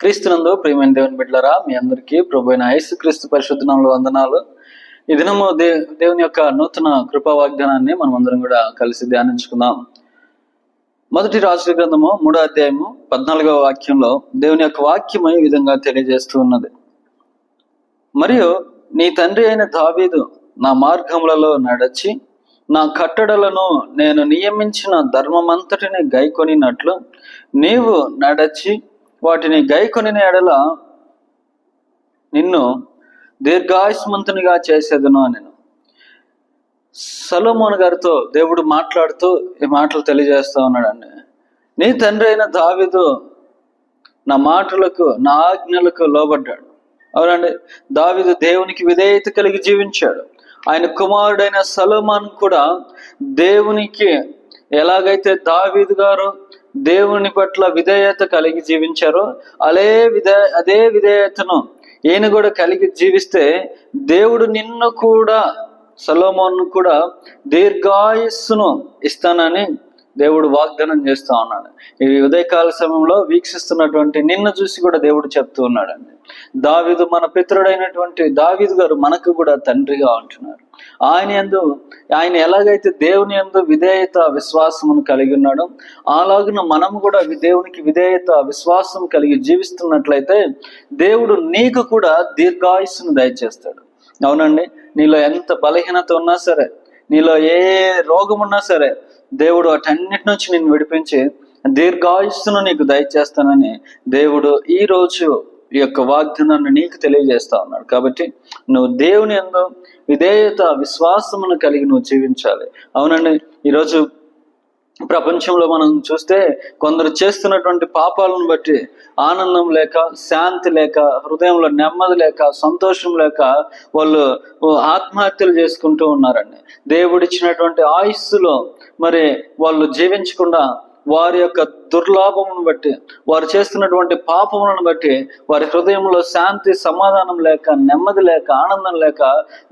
క్రీస్తునందు ప్రేమైన దేవుని బిడ్డలరా మీ అందరికీ ప్రభు అయిన యేసు క్రీస్తు పరిశుద్ధనంలో వందనాలు. ఈ దినము దే దేవుని యొక్క నూతన కృపా వాగ్దానాన్ని మనం అందరం కూడా కలిసి ధ్యానించుకుందాం. మొదటి రాజుల గ్రంథము మూడో అధ్యాయము పద్నాలుగవ వాక్యంలో దేవుని యొక్క వాక్యం ఈ విధంగా తెలియజేస్తూ ఉన్నది. మరియు నీ తండ్రి అయిన దావీదు నా మార్గములలో నడచి నా కట్టడలను నేను నియమించిన ధర్మమంతటిని గైకొనినట్లు నీవు నడచి వాటిని గైకొనిన ఎడల నిన్ను దీర్ఘాయుస్మంతునిగా చేసేదను అని సలోమోన్ గారితో దేవుడు మాట్లాడుతూ ఈ మాటలు తెలియజేస్తా ఉన్నాడండి నీ తండ్రి అయిన దావిదు నా మాటలకు నా ఆజ్ఞలకు లోబడ్డాడు. అవునండి దావిదు దేవునికి విధేయత కలిగి జీవించాడు. ఆయన కుమారుడైన సలోమాన్ కూడా దేవునికి ఎలాగైతే దావీదు గారు దేవుని పట్ల విధేయత కలిగి జీవించారో అదే విధ అదే విధేయతను ఈయన కూడా కలిగి జీవిస్తే దేవుడు నిన్ను కూడా సలోమోన్ కూడా దీర్ఘాయుస్సును ఇస్తానని దేవుడు వాగ్దానం చేస్తూ ఉన్నాడు. ఈ ఉదయకాల సమయంలో వీక్షిస్తున్నటువంటి నిన్ను చూసి కూడా దేవుడు చెప్తూ ఉన్నాడండి. దావిదు మన పితరుడైనటువంటి దావిదు గారు మనకు కూడా తండ్రిగా ఉంటున్నారు. ఆయన ఎందు ఆయన ఎలాగైతే దేవుని ఎందు విధేయత విశ్వాసమును కలిగి ఉన్నాడో అలాగున మనం కూడా దేవునికి విధేయత విశ్వాసం కలిగి జీవిస్తున్నట్లయితే దేవుడు నీకు కూడా దీర్ఘాయుస్సును దయచేస్తాడు. అవునండి నీలో ఎంత బలహీనత ఉన్నా సరే నీలో ఏ రోగం ఉన్నా సరే దేవుడు వాటన్నిటి నుంచి నేను విడిపించి దీర్ఘాయుస్సును నీకు దయచేస్తానని దేవుడు ఈ రోజు ఈ యొక్క వాగ్దానాన్ని నీకు తెలియజేస్తా ఉన్నాడు. కాబట్టి నువ్వు దేవుని ఎందు విధేయత విశ్వాసమును కలిగి నువ్వు జీవించాలి. అవునండి ఈరోజు ప్రపంచంలో మనం చూస్తే కొందరు చేస్తున్నటువంటి పాపాలను బట్టి ఆనందం లేక శాంతి లేక హృదయంలో నెమ్మది లేక సంతోషం లేక వాళ్ళు ఆత్మహత్యలు చేసుకుంటూ ఉన్నారండి. దేవుడిచ్చినటువంటి ఆయుస్సులో మరి వాళ్ళు జీవించకుండా వారి యొక్క దుర్లాభమును బట్టి వారు చేస్తున్నటువంటి పాపములను బట్టి వారి హృదయంలో శాంతి సమాధానం లేక నెమ్మది లేక ఆనందం లేక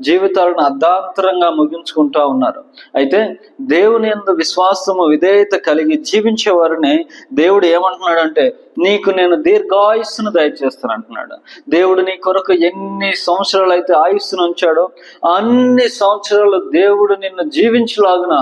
జీవితాలను అర్ధాంతరంగా ముగించుకుంటా ఉన్నారు. అయితే దేవుని ఎందు విశ్వాసము విధేయత కలిగి జీవించే వారిని దేవుడు ఏమంటున్నాడంటే నీకు నేను దీర్ఘాయుస్సును దయచేస్తాను అంటున్నాడు. దేవుడు నీ కొరకు ఎన్ని సంవత్సరాలు అయితే ఆయుస్సును ఉంచాడో అన్ని సంవత్సరాలు దేవుడు నిన్ను జీవించలాగున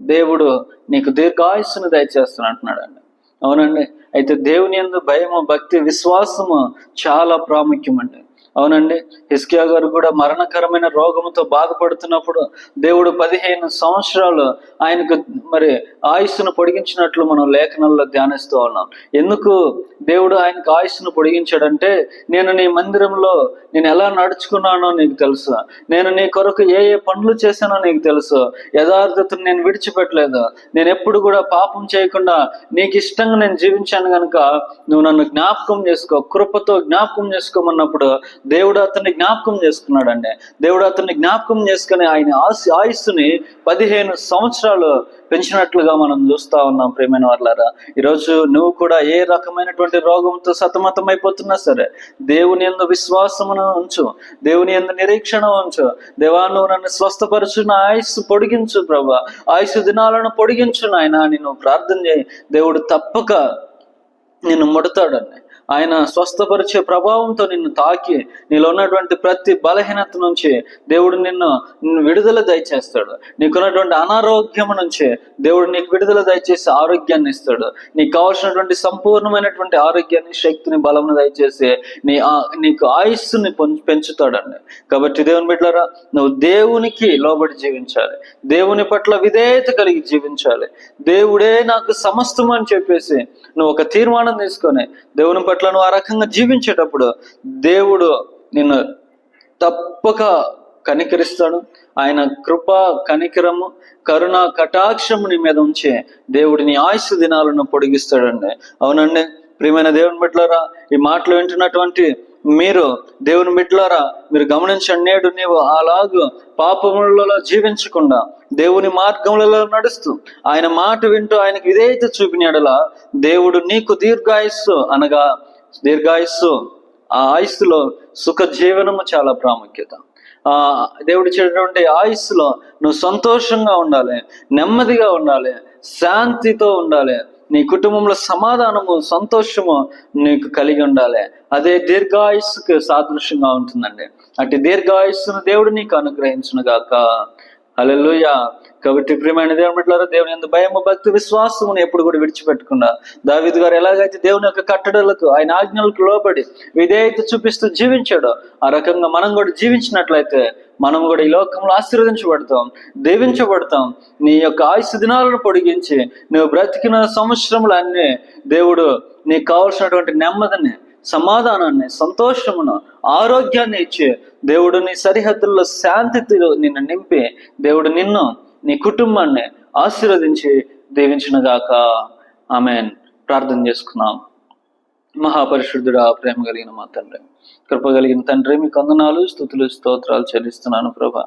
దేవుడు నీకు దీర్ఘాయుస్సును దయచేస్తాను అంటున్నాడు అండి. అవునండి. అయితే దేవుని ఎందు భయము భక్తి విశ్వాసము చాలా ప్రాముఖ్యం అండి అవునండి. హిస్కియా గారు కూడా మరణకరమైన రోగముతో బాధపడుతున్నప్పుడు దేవుడు పదిహేను సంవత్సరాలు ఆయనకు మరి ఆయుస్సును పొడిగించినట్లు మనం లేఖనంలో ధ్యానిస్తూ ఉన్నాం. ఎందుకు దేవుడు ఆయనకు ఆయుస్సును పొడిగించాడంటే నేను నీ మందిరంలో నేను ఎలా నడుచుకున్నానో నీకు తెలుసు. నేను నీ కొరకు ఏ ఏ పనులు చేశానో నీకు తెలుసు. యథార్థతను నేను విడిచిపెట్టలేదు. నేను ఎప్పుడు కూడా పాపం చేయకుండా నీకు ఇష్టంగా నేను జీవించాను కనుక నువ్వు నన్ను జ్ఞాపకం చేసుకో కృపతో జ్ఞాపకం చేసుకోమన్నప్పుడు దేవుడు అతన్ని జ్ఞాపకం చేసుకున్నాడండి. దేవుడు అతన్ని జ్ఞాపకం చేసుకుని ఆయన ఆయుస్సుని పదిహేను సంవత్సరాలు పెంచినట్లుగా మనం చూస్తా ఉన్నాం ప్రేమైన వాళ్ళారా ఈరోజు నువ్వు కూడా ఏ రకమైనటువంటి రోగంతో సతమతం అయిపోతున్నా సరే దేవుని ఎందు విశ్వాసమును ఉంచు దేవుని ఎందు నిరీక్షణ ఉంచు. దేవా నువ్వు నన్ను స్వస్థపరచు నా ఆయుస్సు పొడిగించు ప్రభా. ఆయుస్సు దినాలను పొడిగించు నాయన అని నువ్వు ప్రార్థన చేయి. దేవుడు తప్పక నిన్ను ముడతాడండి. ఆయన స్వస్థపరిచే ప్రభావంతో నిన్ను తాకి నీలో ఉన్నటువంటి ప్రతి బలహీనత నుంచి దేవుడు నిన్ను విడుదల దయచేస్తాడు. నీకున్నటువంటి అనారోగ్యం నుంచి దేవుడు నీకు విడుదల దయచేసి ఆరోగ్యాన్ని ఇస్తాడు. నీకు కావాల్సినటువంటి సంపూర్ణమైనటువంటి ఆరోగ్యాన్ని శక్తిని బలమును దయచేసి నీ ఆ- నీకు ఆయుస్సుని పెంచుతాడండి. కాబట్టి దేవుని బిడ్డరా నువ్వు దేవునికి లోబడి జీవించాలి. దేవుని పట్ల విధేయత కలిగి జీవించాలి. దేవుడే నాకు సమస్తం అని చెప్పేసి నువ్వు ఒక తీర్మానం తీసుకొని దేవుని పట్ల నువ్వు ఆ రకంగా జీవించేటప్పుడు దేవుడు నిన్ను తప్పక కనికరిస్తాడు. ఆయన కృప కనికరము కరుణ కటాక్షము నీ మీద ఉంచి దేవుడిని ఆయుష్ దినాలను పొడిగిస్తాడండి. అవునండి. ప్రియమైన దేవుని బిడ్డలారా ఈ మాటలు వింటున్నటువంటి మీరు దేవుని బిడ్డలారా మీరు గమనించండి నేడు నీవు అలాగూ పాపములలో జీవించకుండా దేవుని మార్గములలో నడుస్తూ ఆయన మాట వింటూ ఆయనకు విధేయత చూపినడలా దేవుడు నీకు దీర్ఘాయుస్సు అనగా దీర్ఘాయుస్సు ఆ ఆయుస్సులో సుఖ జీవనము చాలా ప్రాముఖ్యత. ఆ దేవుడు ఇచ్చేటువంటి ఆయుస్సులో నువ్వు సంతోషంగా ఉండాలి నెమ్మదిగా ఉండాలి శాంతితో ఉండాలి నీ కుటుంబంలో సమాధానము సంతోషము నీకు కలిగి ఉండాలి. అదే దీర్ఘాయుస్సుకు సాదృశ్యంగా ఉంటుందండి. అటు దీర్ఘాయుస్సును దేవుడు నీకు అనుగ్రహించును గాక హల్లెలూయా. కాబట్టి ప్రియమైన దేవుని బిడ్డలారా దేవుని ఎందు భయము భక్తి విశ్వాసమును ఎప్పుడు కూడా విడిచిపెట్టకుండా దావిద్ గారు ఎలాగైతే దేవుని యొక్క కట్టడలకు ఆయన ఆజ్ఞలకు లోబడి విధేయత చూపిస్తూ జీవించాడో ఆ రకంగా మనం కూడా జీవించినట్లయితే మనం కూడా ఈ లోకంలో ఆశీర్వదించబడతాం దీవించబడతాం. నీ యొక్క ఆయుష్ దినాలను పొడిగించి నువ్వు బ్రతికిన సంవత్సరములన్నీ దేవుడు నీకు కావలసినటువంటి నెమ్మదిని సమాధానాన్ని సంతోషమును ఆరోగ్యాన్ని ఇచ్చే దేవుడు నీ సరిహద్దుల్లో శాంతితో నిన్ను నింపి దేవుడు నిన్ను నీ కుటుంబాన్ని ఆశీర్వదించి దీవించినగాక. ఆమెన్. ప్రార్థన చేసుకున్నాం. మహాపరిశుద్ధుడా ప్రేమ కలిగిన మా తండ్రి. కృప కలిగిన తండ్రి మీకు అందనాలు స్థుతులు స్తోత్రాలు చెల్లిస్తున్నాను ప్రభా.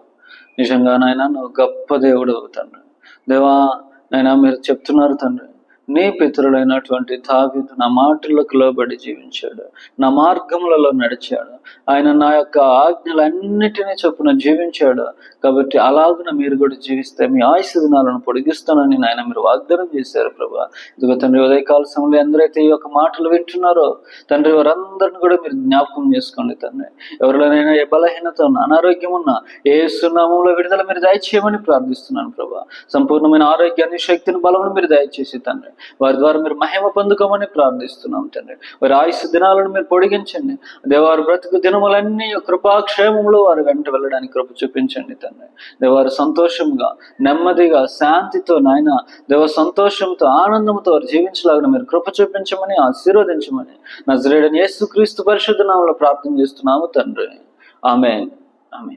నిజంగా నాయన నువ్వు గొప్ప దేవుడు తండ్రి. దేవా నాయన మీరు చెప్తున్నారు తండ్రి. నీ పితరులైనటువంటి దావీదు నా మాటలకు లోబడి జీవించాడు. నా మార్గములలో నడిచాడు. ఆయన నా యొక్క ఆజ్ఞలన్నిటినీ చొప్పున జీవించాడు. కాబట్టి అలాగున మీరు కూడా జీవిస్తే మీ ఆయుష దినాలను పొడిగిస్తానని నాయన మీరు వాగ్దానం చేశారు ప్రభా. ఇదిగో తండ్రి ఉదయకాల సమయంలో ఎందరైతే ఈ యొక్క మాటలు వింటున్నారో తండ్రి వారందరిని కూడా మీరు జ్ఞాపకం చేసుకోండి తండ్రి. ఎవరిలోనైనా ఏ బలహీనత ఉన్న అనారోగ్యం ఉన్నా ఏ సున్నామంలో విడుదల మీరు దయచేయమని ప్రార్థిస్తున్నాను ప్రభా. సంపూర్ణమైన ఆరోగ్యాన్ని శక్తిని బలమును మీరు దయచేసి తండ్రి. వారి ద్వారా మీరు మహిమ పొందుకోమని ప్రార్థిస్తున్నాం తండ్రి. వారి ఆయుష్ దినాలను మీరు పొడిగించండి. దేవారు బ్రతుకు దినములన్నీ కృపాక్షేమంలో వారు వెంట వెళ్ళడానికి కృప చూపించండి తండ్రి. దేవారు సంతోషంగా నెమ్మదిగా శాంతితో నాయన దేవ సంతోషంతో ఆనందంతో వారు జీవించలాగిన మీరు కృప చూపించమని ఆశీర్వదించమని నజరేడని యేసు క్రీస్తు పరిశుద్ధ నామంలో ప్రార్థన చేస్తున్నాము తండ్రి. ఆమె ఆమె